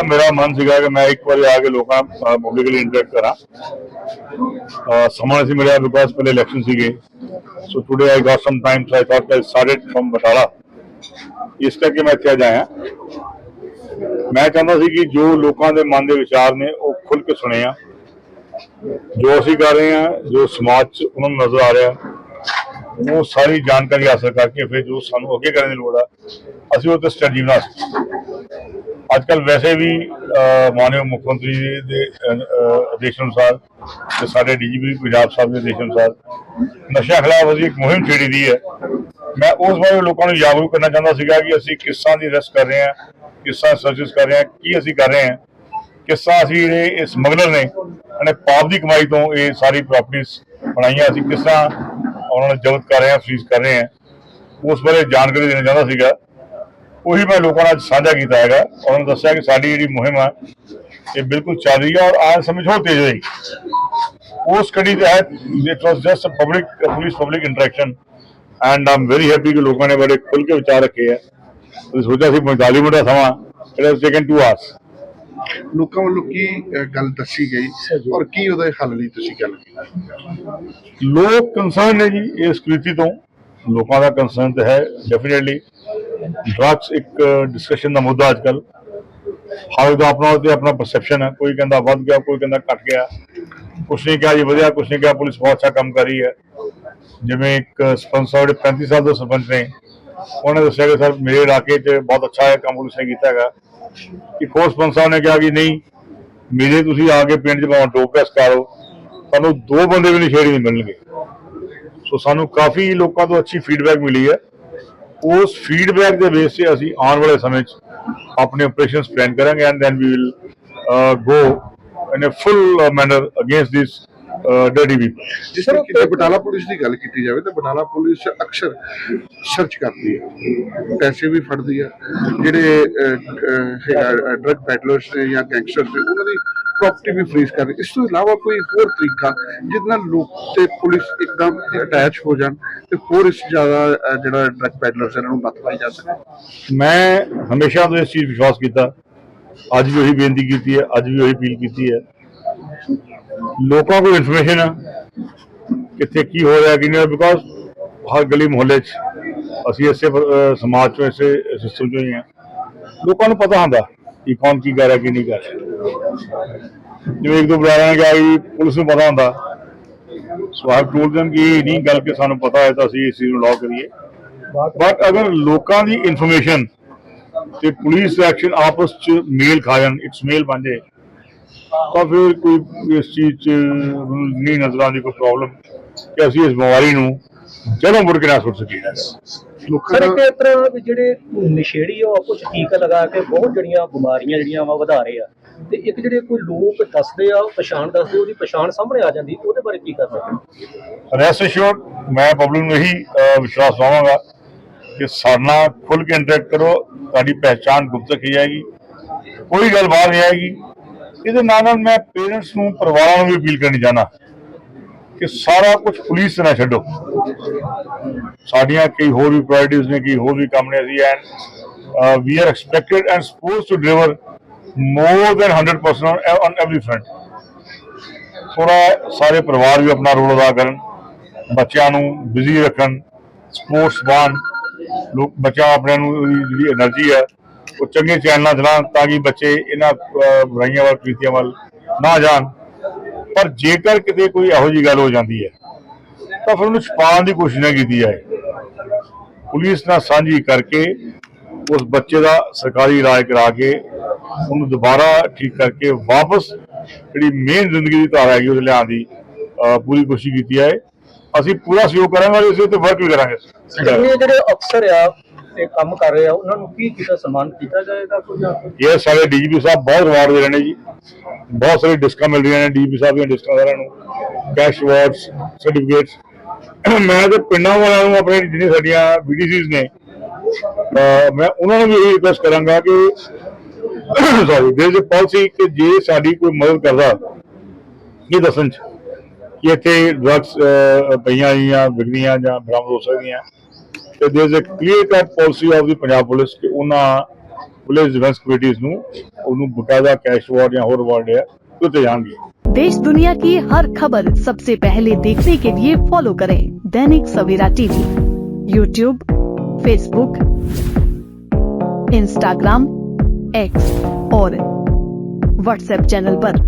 ਦਾ ਮੇਰਾ ਮਨ ਸੀਗਾ ਕਿ ਮੈਂ ਇੱਕ ਵਾਰੀ ਆ ਕੇ ਲੋਕਾਂ ਪਬਲਿਕਲੀ ਇੰਟਰੈਕਟ ਕਰਾਂ। ਸਮਾਂ ਸੀ ਮਿਲਿਆ ਬਿਕਾਜ਼ ਪਹਿਲੇ ਇਲੈਕਸ਼ਨ ਸੀਗੇ। So today I got some time so I thought I started from Batala ਇਸ ਕਰਕੇ ਮੈਂ ਇੱਥੇ ਆਇਆ। ਮੈਂ ਚਾਹੁੰਦਾ ਸੀ ਕਿ ਜੋ ਲੋਕਾਂ ਦੇ ਮਨ ਦੇ ਵਿਚਾਰ ਨੇ, ਉਹ ਖੁੱਲ ਕੇ ਸੁਣੇ ਆ। ਜੋ ਅਸੀਂ ਕਰ ਰਹੇ ਹਾਂ ਜੋ ਸਮਾਜ 'ਚ ਉਹਨਾਂ ਨੂੰ ਨਜ਼ਰ ਆ ਰਿਹਾ, ਉਹ ਸਾਰੀ ਜਾਣਕਾਰੀ ਹਾਸਲ ਕਰਕੇ ਫਿਰ ਜੋ ਸਾਨੂੰ ਅੱਗੇ ਕਰਨ ਦੀ ਲੋੜ ਆ, ਅਸੀਂ ਉਹ ਤੇ ਸਟ੍ਰੈਟਜੀ ਬਣਾ ਸਕਦੇ ਅੱਜ ਕੱਲ ਵੈਸੇ ਵੀ ਅਹ, ਮਾਨਯੋਗ ਮੁੱਖ ਮੰਤਰੀ ਦੇ ਆਦੇਸ਼ ਅਨੁਸਾਰ ਤੇ ਸਾਡੇ ਡੀਜੀਪੀ ਪੰਜਾਬ ਸਾਹਿਬ ਦੇ ਆਦੇਸ਼ ਅਨੁਸਾਰ ਨਸ਼ਾ ਖਿਲਾਫ ਅਸੀਂ ਇੱਕ ਮੁਹਿੰਮ ਛੇੜੀ ਦੀ ਹੈ। ਮੈਂ ਉਸ ਬਾਰੇ ਲੋਕਾਂ ਨੂੰ ਜਾਗਰੂਕ ਕਰਨਾ ਚਾਹੁੰਦਾ ਸੀਗਾ ਕਿ ਅਸੀਂ ਕਿਸ ਤਰ੍ਹਾਂ ਦੀ ਰੈਸਟ ਕਰ ਰਹੇ ਹਾਂ ਕਿਸ ਤਰ੍ਹਾਂ ਸਰਚਸ ਕਰ ਰਹੇ ਹਾਂ ਕੀ ਅਸੀਂ ਕਰ ਰਹੇ ਹਾਂ ਕਿਸ ਤਰ੍ਹਾਂ ਅਸੀਂ ਜਿਹੜੇ ਇਹ ਸਮਗਲਰ ਨੇ ਉਹਨੇ ਪਾਪ ਦੀ ਕਮਾਈ ਤੋਂ ਇਹ ਸਾਰੀ ਪ੍ਰਾਪਰਟੀਆਂ ਬਣਾਈਆਂ ਅਸੀਂ ਕਿਸ ਤਰ੍ਹਾਂ ਉਹਨਾਂ ਨੂੰ ਜ਼ਬਤ ਕਰ ਰਹੇ ਹਾਂ ਫ੍ਰੀਜ਼ ਕਰ ਰਹੇ ਹਾਂ ਉਸ ਬਾਰੇ ਜਾਣਕਾਰੀ ਦੇਣਾ ਚਾਹੁੰਦਾ ਸੀਗਾ। ਉਹੀ ਮੈਂ ਲੋਕਾਂ ਨਾਲ ਸਾਂਝਾ ਕੀਤਾ ਹੈਗਾ। ਉਹਨਾਂ ਨੂੰ ਦੱਸਿਆ ਕਿ ਸਾਡੀ ਜਿਹੜੀ ਮੁਹਿੰਮ ਹੈ ਇਹ ਬਿਲਕੁਲ ਚੱਲ ਰਹੀ ਹੈ ਔਰ ਆਉਣ ਸਮੇਂ 'ਚ ਹੋਰ ਤੇਜ਼ ਹੋਏਗੀ। ਉਸ ਕੜੀ ਦੇ ਤਹਿਤ it was just a public police public interaction and I'm very happy ਕਿ ਲੋਕਾਂ ਨੇ ਬੜੇ ਖੁੱਲ ਕੇ ਵਿਚਾਰ ਰੱਖੇ ਆ। ਤੁਸੀਂ ਸੋਚਿਆ ਸੀ 45 ਮਿੰਟ ਦਾ ਸਮਾਂ ਇਟ ਹੈਜ਼ ਟੇਕਨ 2 ਆਵਰਸ ਲੋਕਾਂ ਵੱਲੋਂ ਕੀ ਗੱਲ ਦੱਸੀ ਗਈ ਔਰ ਕੀ ਉਹਦੇ ਹੱਲ ਲਈ ਤੁਸੀਂ ਗੱਲ ਕੀਤੀ? ਲੋਕ ਕੰਸਰਨ ਨੇ ਜੀ ਇਸ ਕ੍ਰਿਤੀ ਤੋਂ। ਲੋਕਾਂ ਦਾ ਕੰਸਰਨ ਤਾਂ ਹੈ ਡੈਫੀਨਿਟਲੀ ਡਰੱਗਸ ਇੱਕ ਡਿਸਕਸ਼ਨ ਦਾ ਮੁੱਦਾ ਅੱਜ ਕੱਲ ਹਰ ਦਾ ਆਪਣਾ ਤੇ ਆਪਣਾ ਪਰਸੈਪਸ਼ਨ ਹੈ। ਕੋਈ ਕਹਿੰਦਾ ਵੱਧ ਗਿਆ, ਕੋਈ ਕਹਿੰਦਾ ਘਟ ਗਿਆ। ਕੁਛ ਨਹੀਂ ਕਿਹਾ ਜੀ ਵਧਿਆ, ਕੁਛ ਨਹੀਂ ਕਿਹਾ, ਪੁਲਿਸ ਬਹੁਤ ਅੱਛਾ ਕੰਮ ਕਰ ਰਹੀ ਹੈ। ਜਿਵੇਂ ਇੱਕ ਸਰਪੰਚ ਸਾਹਿਬ ਜਿਹੜੇ 35 ਸਾਲ ਦੇ ਸਰਪੰਚ ਨੇ, ਉਹਨੇ ਦੱਸਿਆ ਕਿ ਸਰ ਮੇਰੇ ਇਲਾਕੇ 'ਚ ਬਹੁਤ ਅੱਛਾ ਹੈ ਕੰਮ ਪੁਲਿਸ ਨੇ ਕੀਤਾ ਹੈਗਾ। ਇੱਕ ਹੋਰ ਸਰਪੰਚ ਸਾਹਿਬ ਨੇ ਕਿਹਾ ਕਿ ਨਹੀਂ, ਮੇਰੇ ਤੁਸੀਂ ਆ ਕੇ ਪਿੰਡ 'ਚ ਭਾਵੇਂ ਡੋਪ ਟੈਸਟ ਕਰੋ ਤੁਹਾਨੂੰ ਦੋ ਬੰਦੇ ਵੀ ਨਸ਼ੇੜੀ ਨਹੀਂ ਮਿਲਣਗੇ। ਸੋ ਸਾਨੂੰ ਕਾਫੀ ਲੋਕਾਂ ਤੋਂ ਅੱਛੀ ਫੀਡਬੈਕ ਮਿਲੀ ਹੈ। ਉਸ ਫੀਡਬੈਕ ਦੇ ਬੇਸ ਤੇ ਅਸੀਂ ਆਉਣ ਵਾਲੇ ਸਮੇਂ 'ਚ ਆਪਣੇ ਆਪਰੇਸ਼ਨਸ ਪਲਾਨ ਕਰਾਂਗੇ and then we will go in a full manner against dirty people ਜਿਸ ਤਰ੍ਹਾਂ ਕਿ ਬਟਾਲਾ ਪੁਲਿਸ ਦੀ ਗੱਲ ਕੀਤੀ ਜਾਵੇ ਤਾਂ ਬਟਾਲਾ ਪੁਲਿਸ ਅਕਸਰ ਸਰਚ ਕਰਦੀ ਹੈ ਪੈਸੇ ਵੀ ਫੜਦੀ ਹੈ ਜਿਹੜੇ ਡਰਗ ਪੈਡਲਰਸ ਨੇ ਜਾਂ ਗੈਂਗਸਟਰਸ ਨੇ ਉਹਨਾਂ ਦੀ ਪ੍ਰਾਪਰਟੀ ਵੀ ਫ੍ਰੀਜ਼ ਕਰ ਇਸ ਤੋਂ ਇਲਾਵਾ ਕੋਈ ਹੋਰ ਤਰੀਕਾ, ਜਿਹਦੇ ਨਾਲ ਲੋਕ ਤੇ ਪੁਲਿਸ ਇੱਕਦਮ ਅਟੈਚ ਹੋ ਜਾਣ ਤੇ ਹੋਰ ਇਸ ਜ਼ਿਆਦਾ ਜਿਹੜਾ ਡਰਗ ਪੈਡਲਰਸ ਇਹਨਾਂ ਨੂੰ ਨੱਥ ਪਾਈ ਜਾ ਸਕੇ। ਮੈਂ ਹਮੇਸ਼ਾ ਤੋਂ ਇਸ ਚੀਜ਼ ਵਿਸ਼ਵਾਸ ਕੀਤਾ। ਅੱਜ ਵੀ ਉਹੀ ਬੇਨਤੀ ਕੀਤੀ ਹੈ, ਅੱਜ ਵੀ ਉਹੀ ਅਪੀਲ ਕੀਤੀ ਹੈ। ਲੋਕਾਂ ਕੋਲ ਇਨਫੋਰਮੇਸ਼ਨ ਹੈ ਕਿੱਥੇ ਕੀ ਹੋ ਰਿਹਾ ਕੀ ਨਹੀਂ ਬਿਕਾਜ਼ ਹਰ ਗਲੀ ਮੁਹੱਲੇ 'ਚ ਅਸੀਂ ਇਸੇ ਸਮਾਜ ਚੋਂ, ਇਸੇ ਸਿਸਟਮ ਚੋਂ ਹੀ ਹਾਂ ਲੋਕਾਂ ਨੂੰ ਪਤਾ ਹੁੰਦਾ। ਕਿ ਕੌਣ ਕੀ ਕਰ ਰਿਹਾ, ਕੀ ਨਹੀਂ ਕਰ ਰਿਹਾ। ਜਿਵੇਂ ਇੱਕ ਦੋ ਬਰਾਰਾਂ ਕਿਹਾ ਕਿ ਪੁਲਿਸ ਨੂੰ ਪਤਾ ਹੁੰਦਾ। ਸੋ ਆਈ ਟੋਲਡ them ਕਿ ਇਹ ਨਹੀਂ, ਗੱਲ ਕਿ ਸਾਨੂੰ ਪਤਾ ਹੈ ਤਾਂ ਅਸੀਂ ਇਸ ਚੀਜ਼ ਨੂੰ ਲਾਅ ਕਰੀਏ। ਬਟ ਅਗਰ ਲੋਕਾਂ ਦੀ ਇਨਫੋਰਮੇਸ਼ਨ ਤੇ ਪੁਲਿਸ ਐਕਸ਼ਨ ਆਪਸ ਚ ਮੇਲ ਖਾ ਜਾਣ ਇਟਸ ਮੇਲ ਬਣ ਜਾਏ, ਤਾਂ ਫਿਰ ਕੋਈ ਇਸ ਚੀਜ਼ ਚ ਨਹੀਂ ਨਜ਼ਰ ਆਉਂਦੀ ਕੋਈ ਪ੍ਰੋਬਲਮ ਕਿ ਅਸੀਂ ਇਸ ਬਿਮਾਰੀ ਨੂੰ ਜਦੋਂ ਮੁੜ ਕੇ ਨਾ ਸੁੱਟ ਲੋਕਾਂ ਸਰ ਇੱਕ ਦਾ ਇਸ ਤਰ੍ਹਾਂ ਵੀ ਜਿਹੜੇ ਨਸ਼ੇੜੀ ਆ ਉਹ ਚ ਟੀਕਾ ਲਗਾ ਕੇ ਬਹੁਤ ਜਿਹੜੀਆਂ ਬਿਮਾਰੀਆਂ ਜਿਹੜੀਆਂ ਵਾ ਵਧਾ ਰਹੇ ਆ। ਤੇ ਇੱਕ ਜਿਹੜੇ ਕੋਈ ਲੋਕ ਦੱਸਦੇ ਆ ਉਹ ਪਛਾਣ ਦੱਸਦੇ ਉਹਦੀ ਪਛਾਣ ਸਾਹਮਣੇ ਆ ਜਾਂਦੀ ਉਹਦੇ ਬਾਰੇ ਕੀ ਕਰਨਾ? ਰੈਸਟ ਅਸ਼ੋਰਡ ਮੈਂ ਪਬਲਿਕ ਨੂੰ ਇਹੀ ਵਿਸ਼ਵਾਸ ਪਾਵਾਂਗਾ ਕਿ ਸਾਡੇ ਖੁੱਲ ਕੇ ਇੰਟਰੈਕਟ ਕਰੋ ਤੁਹਾਡੀ ਪਹਿਚਾਣ ਗੁਪਤ ਰੱਖੀ ਜਾਏਗੀ। ਕੋਈ ਗੱਲ ਬਾਹਰ ਨਹੀਂ ਆਏਗੀ। ਇਹਦੇ ਨਾਲ ਨਾਲ ਮੈਂ ਪੇਰੈਂਟਸ ਨੂੰ ਪਰਿਵਾਰਾਂ ਨੂੰ ਵੀ ਅਪੀਲ ਕਰਨੀ ਚਾਹਨਾ ਕਿ ਸਾਰਾ ਕੁਝ ਪੁਲਿਸ ਨਾਲ ਛੱਡੋ। ਸਾਡੀਆਂ ਕਈ ਹੋਰ ਵੀ ਪ੍ਰਾਇੋਰਟੀਜ਼ ਨੇ ਕੀ ਹੋਰ ਵੀ ਕੰਮ ਨੇ ਅਸੀਂ and we are expected and supposed to deliver more than 100% on every front ਥੋੜਾ ਸਾਰੇ ਪਰਿਵਾਰ ਵੀ ਆਪਣਾ ਰੋਲ ਅਦਾ ਕਰਨ, ਬੱਚਿਆਂ ਨੂੰ ਬਿਜ਼ੀ ਰੱਖਣ ਸਪੋਰਟਸ ਬਾਨ ਲੋਕ, ਬੱਚਾ ਆਪਣੇ ਨੂੰ ਜਿਹੜੀ એનર્ਜੀ ਹੈ, ਉਹ ਚੰਗੇ ਚੈਨਲਾਂ ਚਲਾਉਣ ਤਾਂ ਕਿ ਬੱਚੇ ਇਹਨਾਂ ਬੁਰਾਈਆਂ ਵੱਲ, ਪ੍ਰੀਤੀਆਂ ਵੱਲ ਨਾ ਜਾਣ। ਪਰ ਜੇਕਰ ਕਿਤੇ ਕੋਈ ਇਹੋ ਜਿਹੀ ਗੱਲ ਹੋ ਜਾਂਦੀ ਹੈ, ਤਾਂ ਫਿਰ ਉਹਨੂੰ ਛੁਪਾਉਣ ਦੀ ਕੋਸ਼ਿਸ਼ ਨਾ ਕੀਤੀ ਜਾਏ। ਪੁਲਿਸ ਨਾਲ ਸਾਂਝੀ ਕਰਕੇ ਉਸ ਬੱਚੇ ਦਾ ਸਰਕਾਰੀ ਇਲਾਜ ਕਰਾ ਕੇ ਉਹਨੂੰ ਦੁਬਾਰਾ ਠੀਕ ਕਰਕੇ ਵਾਪਸ ਜਿਹੜੀ ਮੇਨ ਜ਼ਿੰਦਗੀ ਦੀ ਧਾਰਾ ਹੈਗੀ ਉਹ ਲਿਆਉਣ ਦੀ ਪੂਰੀ ਕੋਸ਼ਿਸ਼ ਕੀਤੀ ਹੈ ਅਸੀਂ ਪੂਰਾ ਸਹਿਯੋਗ ਕਰਾਂਗੇ ਔਰ ਇਸੇ ਵਰਕ ਵੀ ਕਰਾਂਗੇ। ਜਿਹੜੇ ਅਫਸਰ ਆ ਇਹ ਕੰਮ ਕਰ ਰਹੇ ਆ, ਉਹਨਾਂ ਨੂੰ ਕੀ ਕੀਤਾ, ਸਨਮਾਨ ਕੀਤਾ ਜਾਏਗਾ ਕੋਈ ਇਹ ਸਾਡੇ ਡੀਜੀਪੀ ਸਾਹਿਬ ਬਹੁਤ ਰਿਵਾਰਡ ਦੇ ਰਹੇ ਨੇ ਜੀ। ਬਹੁਤ ਸਾਰੀ ਡਿਸਕਾਂ ਮਿਲ ਰਹੀਆਂ ਨੇ ਡੀਜੀਪੀ ਸਾਹਿਬ ਦੀਆਂ ਡਿਸਕਾਂ ਸਾਰਿਆਂ ਨੂੰ। ਕੈਸ਼ ਅਵਾਰਡਸ ਸਰਟੀਫਿਕੇਟਸ ਮੈਂ ਤੇ ਪਿੰਡਾਂ ਵਾਲਿਆਂ ਨੂੰ ਆਪਣੇ ਜਿਹੜੇ ਸਾਡੀਆਂ ਬੀਡੀਸੀਜ਼ ਨੇ ਮੈਂ ਉਹਨਾਂ ਨੂੰ ਵੀ ਇਹ ਰਿਕੁਐਸਟ ਕਰਾਂਗਾ ਕਿ ਸੌਰੀ ਦੇਰ ਇਜ਼ ਪਾਲਿਸੀ ਕਿ ਜੇ ਸਾਡੀ ਕੋਈ ਮਦਦ ਕਰਦਾ, ਇਹ ਦੱਸਣ ਚ ਕਿ ਇੱਥੇ ਡਰੱਗਸ ਪਈਆਂ ਜਾਂ ਵਿਕਦੀਆਂ ਜਾਂ ਬਰਾਮਦ ਹੋ ਸਕਦੀਆਂ। ਤੇ there is a clear cut policy of the Punjab police ਕਿ ਉਹਨਾਂ ਪੁਲਿਸ ਡਿਫੈਂਸ ਕਮੇਟੀਜ਼ ਨੂੰ ਉਹਨੂੰ ਬਕਾਇਦਾ ਕੈਸ਼ ਅਵਾਰਡ ਜਾਂ ਹੋਰ ਅਵਾਰਡ ਹੈ ਉਹ ਤੇ ਜਾਣਗੇ देश दुनिया की हर खबर सबसे पहले देखने के लिए फॉलो करें Dainik Savera TV YouTube Facebook Instagram X और व्हाट्सएप चैनल पर।